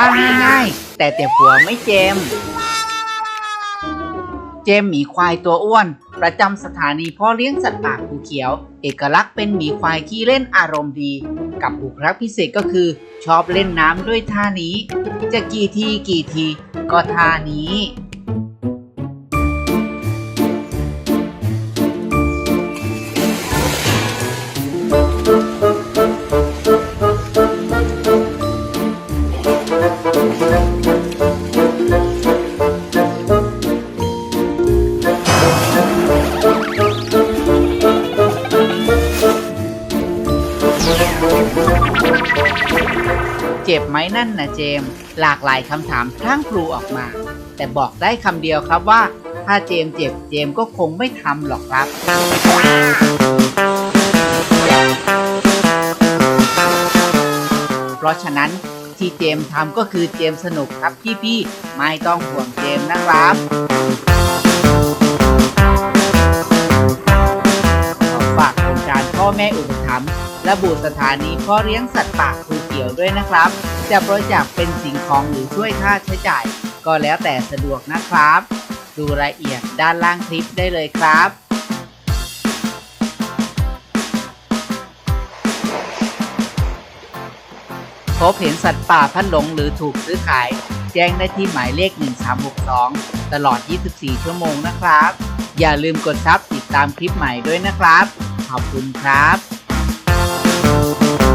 ท่าง่ายๆแต่เจ็บหัวไม่เจม เจมหมีควายตัวอ้วน ประจำสถานีพ่อเลี้ยงสัตว์ป่าภูเขียว เอกลักษณ์เป็นหมีควายที่เล่นอารมณ์ดี กับบุคลักพิเศษก็คือ ชอบเล่นน้ำด้วยท่านี้ จะกี่ทีกี่ทีก็ท่านี้ เจ็บไหมนั่นนะเจม หลากหลายคำถามพลั่งพลูออกมา แต่บอกได้คำเดียวครับว่า ถ้าเจมเจ็บเจมก็คงไม่ทำหรอกครับ เพราะฉะนั้นที่เจมทำก็คือเจมสนุกครับพี่ๆไม่ต้องห่วงเจมนะครับขอฝากโครงการพ่อแม่อุปถัมภ์และบุสถานีพ่อเลี้ยงสัตว์ป่าภู ขียวด้วยนะครับ จะบริจาคเป็นสิ่งของหรือช่วยค่าใช้จ่าย ก็แล้วแต่สะดวกนะครับ ดูรายละเอียดด้านล่างคลิปได้เลยครับพบเห็นสัตว์ป่าพัดหลงหรือถูกซื้อขาย แจ้งได้ที่หมายเลข 1362 ตลอด 24 ชั่วโมงนะครับ อย่าลืมกดซับติดตามคลิปใหม่ด้วยนะครับ ขอบคุณครับ